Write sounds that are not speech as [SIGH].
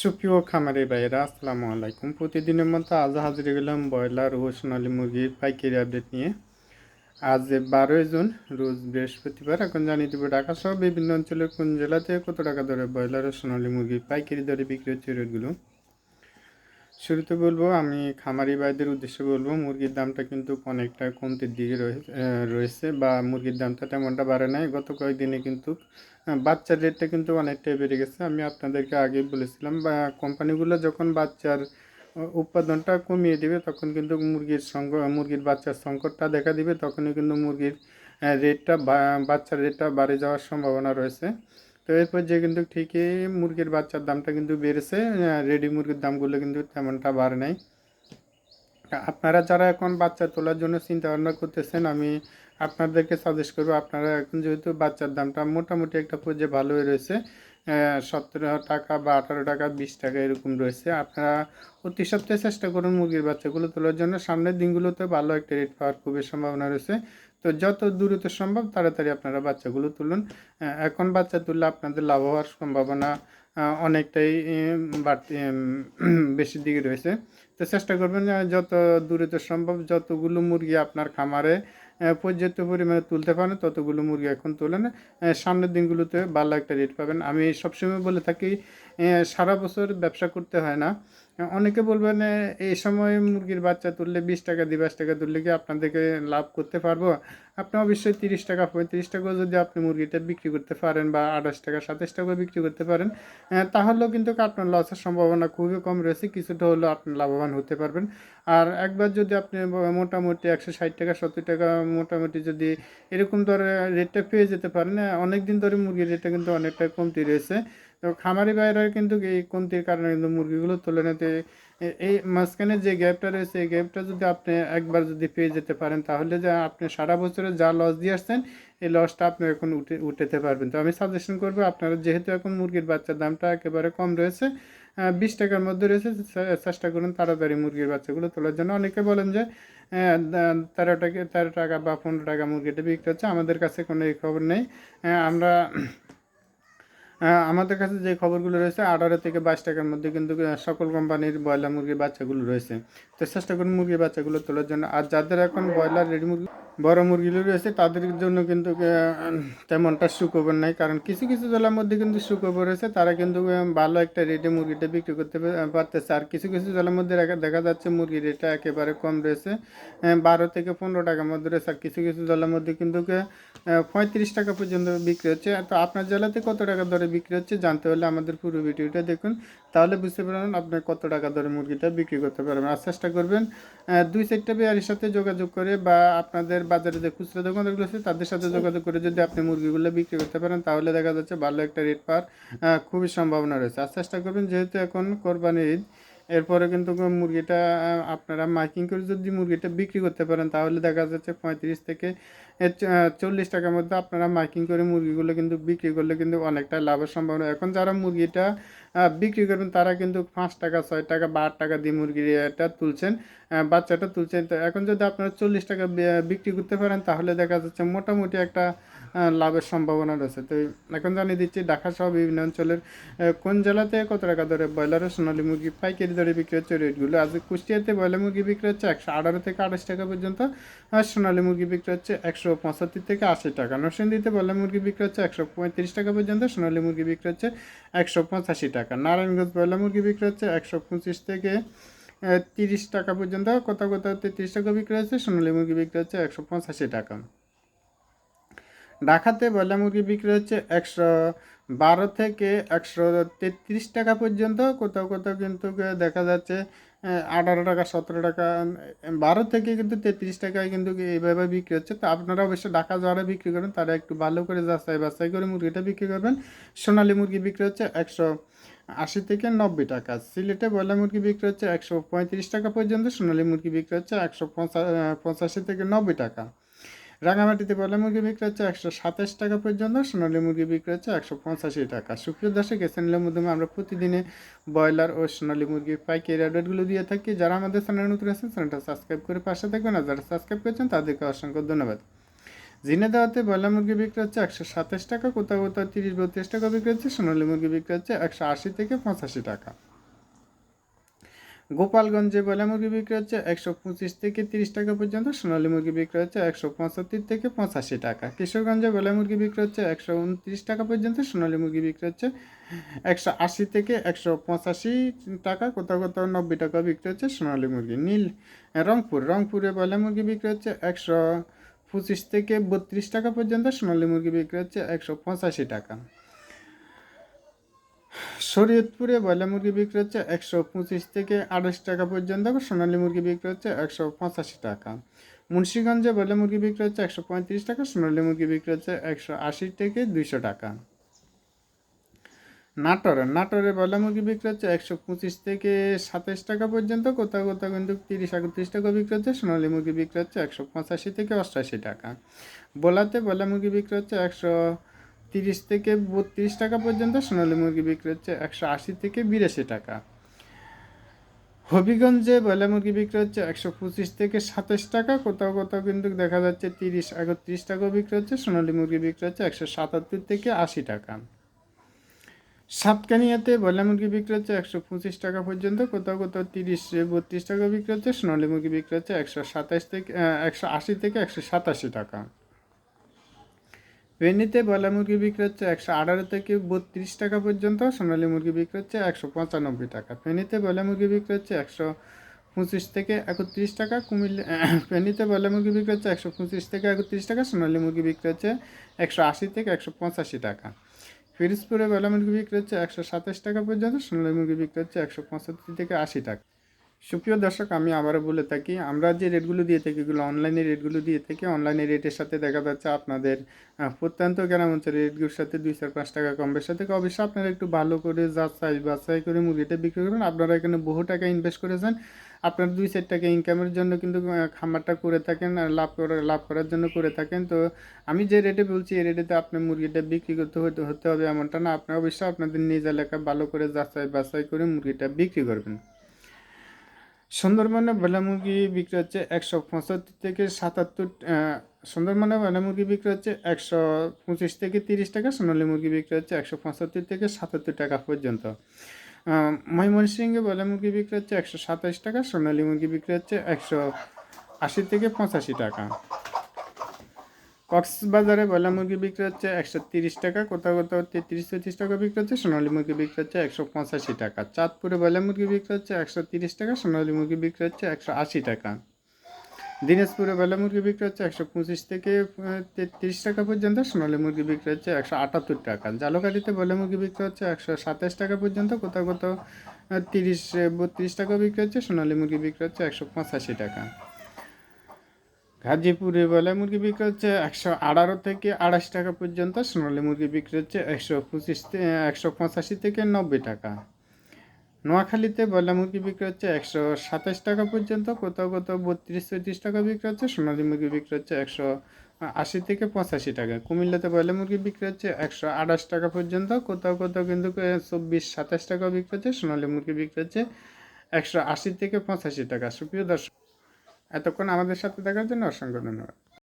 সুপ্রিয় খামারি ভাইয়েরা, আসসালামু আলাইকুম। প্রতিদিনের মতো আজ হাজির গেলাম ব্রয়লার ও সোনালী মুরগির পাইকারি আপডেট নিয়ে। আজ বারোই জুন, রোজ বৃহস্পতিবার, এখন জানিয়ে দেবো ঢাকা সহ বিভিন্ন অঞ্চলের কোন জেলাতে কত টাকা ধরে ব্রয়লার ও সোনালী মুরগির পাইকারি দরে বিক্রি হচ্ছে রেটগুলো শুরুতে বলব, আমি খামারি ভাইদের উদ্দেশ্যে বলব, মুরগির দামটা কিন্তু অনেকটা কমতির দিকে রয়েছে বা মুরগির দামটা তেমনটা বাড়ে নাই। গত কয়েকদিনে কিন্তু বাচ্চার রেটটা কিন্তু অনেকটাই বেড়ে গেছে। আমি আপনাদেরকে আগে বলেছিলাম, বা কোম্পানিগুলো যখন বাচ্চার উৎপাদনটা কমিয়ে দিবে, তখন কিন্তু মুরগির সঙ্গ, মুরগির বাচ্চার সংকটটা দেখা দিবে, তখনই কিন্তু মুরগির রেটটা বাচ্চার রেটটা বাড়ে যাওয়ার সম্ভাবনা রয়েছে। তো এরপর যে কিন্তু ঠিকই মুরগির বাচ্চার দামটা কিন্তু বেড়েছে রেডি মুরগির দামগুলো কিন্তু তেমনটা বাড়ে নাই। আপনারা যারা এখন বাচ্চা তোলার জন্য চিন্তা ভাবনা করতেছেন, আমি আপনাদেরকে সাজেস্ট করব আপনারা এখন যেহেতু বাচ্চার দামটা মোটামুটি একটা পর্যায়ে ভালোই রয়েছে সতেরো টাকা বা আঠারো টাকা, বিশ টাকা এরকম রয়েছে। আপনারা অতি সপ্তাহে চেষ্টা করুন মুরগির বাচ্চাগুলো তোলার জন্য। সামনের দিনগুলোতে ভালো একটা রেট পাওয়ার খুবই সম্ভাবনা রয়েছে। তো যত দ্রুত সম্ভব তাড়াতাড়ি আপনারা বাচ্চাগুলো তুলুন। এখন বাচ্চা তুললে আপনাদের লাভ হওয়ার সম্ভাবনা অনেকটাই বাড়তি [CLEARS THROAT] বেশি দিকে রয়েছে। তো চেষ্টা করবেন যত দ্রুত সম্ভব যতগুলো মুরগি আপনার খামারে পর্যাপ্ত পরিমাণে তুলতে পারেন, ততগুলো মুরগি এখন তোলেন। সামনের দিনগুলোতে ভালো একটা রেট পাবেন। আমি সবসময় বলে থাকি সারা বছর ব্যবসা করতে হয় না। অনেকে বলবেন এই সময় মুরগির বাচ্চা তুললে বিশ টাকা দিয়ে বাইশ টাকা তুললে কি আপনাদেরকে লাভ করতে পারব? আপনি অবশ্যই তিরিশ টাকা, পঁয়ত্রিশ টাকা যদি আপনি মুরগিটা বিক্রি করতে পারেন বা আঠাশ টাকা, সাতাশ টাকা বিক্রি করতে পারেন তাহলেও কিন্তু আপনার লসের সম্ভাবনা খুবই কম রয়েছে। কিছুটা হলেও আপনি লাভবান হতে পারবেন। আর একবার যদি আপনি মোটামুটি একশো ষাট টাকা, সত্তর টাকা মোটামুটি যদি এরকম ধরে রেটটা পেয়ে যেতে পারেন অনেক দিন ধরে মুরগির রেটটা কিন্তু অনেকটা কমতি রয়েছে। তো খামারি বাইরে কিন্তু এই কমতির কারণে কিন্তু মুরগিগুলো তুলে নিতে এই মাঝখানে যে গ্যাপটা রয়েছে, এই গ্যাপটা যদি আপনি একবার যদি পেয়ে যেতে পারেন, তাহলে যে আপনি সারা বছরে যা লস দিয়ে আসছেন, এই লসটা আপনি এখন উঠে, উঠাতে পারবেন। তো আমি সাজেশন করব, আপনারা যেহেতু এখন মুরগির বাচ্চার দামটা একেবারে কম রয়েছে বিশ টাকার মধ্যে রয়েছে চেষ্টা করুন তাড়াতাড়ি মুরগির বাচ্চাগুলো তোলার জন্য। অনেকে বলেন যে তেরো টাকা তেরো টাকা বা পনেরো টাকা মুরগিটা বিক্রি হচ্ছে, আমাদের কাছে কোনো এই খবর নেই। আমরা আমাদের কাছে যে খবরগুলো রয়েছে, আঠারো থেকে বাইশ টাকার মধ্যে কিন্তু সকল কোম্পানির ব্রয়লার মুরগির বাচ্চাগুলো রয়েছে। তো চেষ্টা করুন মুরগির বাচ্চাগুলো তোলার জন্য। আর যাদের এখন ব্রয়লার, রেডি মুরগি বড় মুরগিগুলো রয়েছে, তাদের জন্য কিন্তু তেমনটা সুখবর নাই। কারণ কিছু কিছু জেলার মধ্যে কিন্তু সুখবর রয়েছে, তারা কিন্তু ভালো একটা রেটে মুরগিটা বিক্রি করতে পারতেছে। আর কিছু কিছু জেলার মধ্যে দেখা- যাচ্ছে মুরগির রেটটা একেবারে কম রয়েছে বারো থেকে পনেরো টাকার মধ্যে রয়েছে। আর কিছু কিছু জেলার মধ্যে কিন্তু পঁয়ত্রিশ টাকা পর্যন্ত বিক্রি হচ্ছে। তো আপনার জেলাতে কত টাকা দরে বিক্রি হচ্ছে জানতে হলে আমাদের পুরো ভিডিওটা দেখুন। তাহলে বুঝতে পারবেন আপনি কত টাকা দরে মুরগিটা বিক্রি করতে পারবেন। আর চেষ্টা করবেন দুই চারটা বেয়ারির সাথে যোগাযোগ করে বা আপনাদের বাজারে যে খুচরা দোকানগুলো আছে তাদের সাথে যোগাযোগ করে যদি আপনি মুরগিগুলো বিক্রি করতে পারেন তাহলে দেখা যাচ্ছে ভালো একটা রেট পাওয়ার খুবই সম্ভাবনা রয়েছে। আর চেষ্টা করবেন যেহেতু এখন কোরবানির ঈদ এরপরে কিন্তু মুরগিটা আপনারা মাইকিং করে যদি মুরগিটা বিক্রি করতে পারেন তাহলে দেখা যাচ্ছে পঁয়ত্রিশ থেকে চল্লিশ টাকার মধ্যে আপনারা মাইকিং করে মুরগিগুলো কিন্তু বিক্রি করলে কিন্তু অনেকটা লাভের সম্ভাবনা। এখন যারা মুরগিটা বিক্রি করবেন, তারা কিন্তু পাঁচ টাকা, ছয় টাকা বা আট টাকা দিয়ে মুরগিটা তুলছেন বাচ্চাটা তুলছেন। তো এখন যদি আপনারা চল্লিশ টাকা বিক্রি করতে পারেন, তাহলে দেখা যাচ্ছে মোটামুটি একটা লাভের সম্ভাবনা রয়েছে। তো এখন জানিয়ে দিচ্ছি ঢাকা সহ বিভিন্ন অঞ্চলের কোন জেলাতে কত টাকা দরে ব্রয়লার সোনালী মুরগি পাইকারি দরে বিক্রি হচ্ছে রেটগুলো? আজ কুষ্টিয়াতে ব্রয়লার মুরগি বিক্রি হচ্ছে একশো আঠারো থেকে আঠাশ টাকা পর্যন্ত, আর সোনালী মুরগি বিক্রি হচ্ছে একশো পঁচাত্তর থেকে আশি টাকা। নরসিংদীতে ব্রয়লার মুরগি বিক্রি হচ্ছে একশো পঁয়ত্রিশ টাকা পর্যন্ত, সোনালী মুরগি বিক্রি হচ্ছে একশো পঁচাশি টাকা। নারায়ণগঞ্জ ব্রয়লার মুরগি বিক্রি হচ্ছে একশো পঁচিশ থেকে তিরিশ টাকা পর্যন্ত। কোথাও কোথাও তেত্রিশ টাকা বিক্রি হচ্ছে। সোনালি মুরগি বিক্রি হচ্ছে একশো পঁচাশি টাকা। ঢাকাতে ব্রয়লার মুরগি বিক্রি হচ্ছে একশো বারো থেকে একশো তেত্রিশ টাকা পর্যন্ত। কোথাও কোথাও কিন্তু দেখা যাচ্ছে আঠারো টাকা, সতেরো টাকা বারো থেকে কিন্তু তেত্রিশ টাকায় কিন্তু এইভাবে বিক্রি হচ্ছে। তো আপনারা অবশ্যই ঢাকা যারা বিক্রি করেন, তারা একটু ভালো করে যাচাই বাছাই করে মুরগিটা বিক্রি করবেন। সোনালি মুরগি বিক্রি হচ্ছে একশো আশি থেকে নব্বই টাকা। সিলেটে ব্রয়লার মুরগি বিক্রি হচ্ছে একশো পঁয়ত্রিশ টাকা পর্যন্ত, সোনালী মুরগি বিক্রি হচ্ছে একশো পঁচাশি থেকে নব্বই টাকা। রাঙামাটিতে ব্রয়লার মুরগি বিক্রি হচ্ছে একশো সাতাশ টাকা পর্যন্ত, সোনালী মুরগি বিক্রি হচ্ছে একশো পঁচাশি টাকা। সুপ্রিয় দর্শক, এই চ্যানেলের মাধ্যমে আমরা প্রতিদিনে ব্রয়লার ও সোনালী মুরগির পাইকারি আপডেটগুলো দিয়ে থাকি। যারা আমাদের চ্যানেলে নতুন আছেন চ্যানেলটা সাবস্ক্রাইব করে পাশে থাকবেন আর যারা সাবস্ক্রাইব করেছেন, তাদেরকে অসংখ্য ধন্যবাদ। জিনেদাওয়াতে ব্রয়লার মুরগি বিক্রি হচ্ছে একশো সাতাশ টাকা, কোথাও কোথাও তিরিশ বত্রিশ টাকা বিক্রি হচ্ছে, সোনালী মুরগি বিক্রি হচ্ছে একশো আশি থেকে পঁচাশি টাকা। গোপালগঞ্জে ব্রয়লার মুরগি বিক্রি হচ্ছে একশো পঁচিশ থেকে তিরিশ টাকা পর্যন্ত, সোনালী মুরগি বিক্রি হচ্ছে একশো পঁচাত্তর থেকে পঁচাশি টাকা। কিশোরগঞ্জে ব্রয়লার মুরগি বিক্রি হচ্ছে একশো উনত্রিশ টাকা পর্যন্ত, সোনালী মুরগি বিক্রি হচ্ছে একশো আশি থেকে একশো পঁচাশি টাকা, কোথাও কোথাও নব্বই টাকা বিক্রি হচ্ছে সোনালী মুরগি। নীল রংপুর, রংপুরে ব্রয়লার মুরগি বিক্রি হচ্ছে একশো পঁচিশ থেকে বত্রিশ টাকা পর্যন্ত, সোনালী মুরগি বিক্রি হচ্ছে একশো পঁচাশি টাকা। শরীয়তপুরে ব্রয়লার মুরগি বিক্রি হচ্ছে একশো পঁচিশ থেকে আড়াইশ টাকা পর্যন্ত সোনালী মুরগি বিক্রি হচ্ছে একশো পঁচাশি টাকা। মুন্সীগঞ্জে ব্রয়লার মুরগি বিক্রি হচ্ছে একশো পঁয়ত্রিশ টাকা, সোনালী মুরগি বিক্রি হচ্ছে একশো আশি থেকে দুইশো টাকা। নাটোরে নাটোরে ব্রয়লার মুরগি বিক্রি হচ্ছে একশো পঁচিশ থেকে সাতাশ টাকা পর্যন্ত, কোথাও কোথাও কিন্তু তিরিশ একত্রিশ টাকা বিক্রি হচ্ছে, সোনালী মুরগি বিক্রি হচ্ছে একশো পঁচাশি থেকে অষ্টাশি টাকা। বোলাতে ব্রয়লার মুরগি বিক্রি হচ্ছে একশো তিরিশ থেকে বত্রিশ টাকা পর্যন্ত সোনালী মুরগি বিক্রি হচ্ছে একশো আশি থেকে বিরাশি টাকা। হবিগঞ্জে ব্রয়লার মুরগি বিক্রি হচ্ছে একশো পঁচিশ থেকে সাতাশ টাকা। কোথাও কোথাও কিন্তু দেখা যাচ্ছে তিরিশ, একত্রিশ টাকাও বিক্রি হচ্ছে, সোনালী মুরগি বিক্রি হচ্ছে একশো সাতাত্তর থেকে আশি টাকা। সাতকানিয়াতে ব্রয়লার মুরগি বিক্রি হচ্ছে একশো পঁচিশ টাকা পর্যন্ত, কোথাও কোথাও তিরিশ, বত্রিশ টাকা বিক্রি হচ্ছে, সোনালী মুরগি বিক্রি হচ্ছে একশো সাতাশ থেকে একশো আশি থেকে একশো সাতাশি টাকা। ফেনীতে ব্রয়লার মুরগি বিক্রি হচ্ছে একশো আঠারো থেকে বত্রিশ টাকা পর্যন্ত, সোনালী মুরগি বিক্রি হচ্ছে একশো পঁচানব্বই টাকা। ফেনীতে ব্রয়লার মুরগি বিক্রি হচ্ছে একশো পঁচিশ থেকে একত্রিশ টাকা কুমিল্লা ফেনীতে [COUGHS] ব্রয়লার মুরগি বিক্রি হচ্ছে একশো পঁচিশ থেকে একত্রিশ টাকা, সোনালী মুরগি বিক্রি হচ্ছে একশো আশি থেকে একশো পঁচাশি টাকা। ফিরোজপুরে ব্রয়লার মুরগি বিক্রি হচ্ছে একশো সাতাশ টাকা পর্যন্ত, সোনালী মুরগি বিক্রি হচ্ছে একশো পঁচাত্তর থেকে আশি টাকা। সুপ্রিয় দর্শক, আমি আবারও বলে থাকি, আমরা যে রেটগুলো দিয়ে থাকি এগুলো অনলাইনে রেটগুলো দিয়ে থাকি। অনলাইনে রেটের সাথে দেখা যাচ্ছে আপনাদের প্রত্যন্ত গ্রাম অঞ্চলের রেটগুলোর সাথে দুই চার পাঁচ টাকা কম বেশি। থেকে অবশ্যই আপনারা একটু ভালো করে যাচাই বাছাই করে মুরগিটা বিক্রি করবেন। আপনারা এখানে বহু টাকা ইনভেস্ট করেছেন। আপনার দুই চার টাকা ইনকামের জন্য কিন্তু খামারটা করে থাকেন আর লাভ করার লাভ করার জন্য করে থাকেন। তো আমি যে রেটে বলছি, এই রেটেতে আপনি মুরগিটা বিক্রি করতে হতে হতে হবে এমনটা না। আপনি অবশ্যই আপনাদের নিজ এলাকায় ভালো করে যাচাই বাছাই করে মুরগিটা বিক্রি করবেন। সুন্দরবনে বেলামুরগি বিক্রি হচ্ছে একশো পঁচাত্তর থেকে সাতাত্তর সুন্দরবনে বেলামুরগি বিক্রি হচ্ছে একশো পঁচিশ থেকে তিরিশ টাকা, সোনালী মুরগি বিক্রি হচ্ছে একশো পঁচাত্তর থেকে সাতাত্তর টাকা পর্যন্ত। ময়মনসিংহে বেলামুরগি বিক্রি হচ্ছে একশো সাতাশ টাকা, সোনালী মুরগি বিক্রি হচ্ছে একশো আশি থেকে পঁচাশি টাকা। কক্সবাজারে ব্রয়লার মুরগি বিক্রি হচ্ছে একশো তিরিশ টাকা, কোথাও কোথাও তেত্রিশ, চৌত্রিশ টাকা বিক্রি হচ্ছে, সোনালী মুরগি বিক্রি হচ্ছে একশো পঁচাশি টাকা। চাঁদপুরে ব্রয়লার মুরগি বিক্রি হচ্ছে একশো তিরিশ টাকা, সোনালী মুরগি বিক্রি হচ্ছে একশো আশি টাকা। দিনাজপুরে ব্রয়লার মুরগি বিক্রি হচ্ছে একশো পঁচিশ থেকে তেত্রিশ টাকা পর্যন্ত, সোনালী মুরগি বিক্রি হচ্ছে একশো আটাত্তর টাকা। জালকাঠিতে ব্রয়লার মুরগি বিক্রি হচ্ছে একশো সাতাশ টাকা পর্যন্ত, কোথাও কোথাও তিরিশ, বত্রিশ টাকা বিক্রি হচ্ছে, সোনালী মুরগি বিক্রি হচ্ছে একশো পঁচাশি টাকা। গাজীপুরে ব্রয়লার মুরগি বিক্রি হচ্ছে একশো আঠারো থেকে আড়াইশ টাকা পর্যন্ত, সোনালী মুরগি বিক্রি হচ্ছে একশো পঁচিশ একশো পঁচাশি থেকে নব্বই টাকা। নোয়াখালীতে ব্রয়লার মুরগি বিক্রি হচ্ছে একশো সাতাশ টাকা পর্যন্ত, কোথাও কোথাও বত্রিশ চৌত্রিশ টাকা বিক্রি হচ্ছে, সোনালী মুরগি বিক্রি হচ্ছে একশো আশি থেকে পঁচাশি টাকা। কুমিল্লাতে ব্রয়লার মুরগি বিক্রি হচ্ছে একশো আঠাশ টাকা পর্যন্ত, কোথাও কোথাও কিন্তু চব্বিশ সাতাশ টাকা বিক্রি হচ্ছে, সোনালী মুরগি বিক্রি হচ্ছে একশো আশি থেকে পঁচাশি টাকা। সুপ্রিয় দর্শক এতক্ষণ আমাদের সাথে দেখার জন্য অসংখ্য ধন্যবাদ।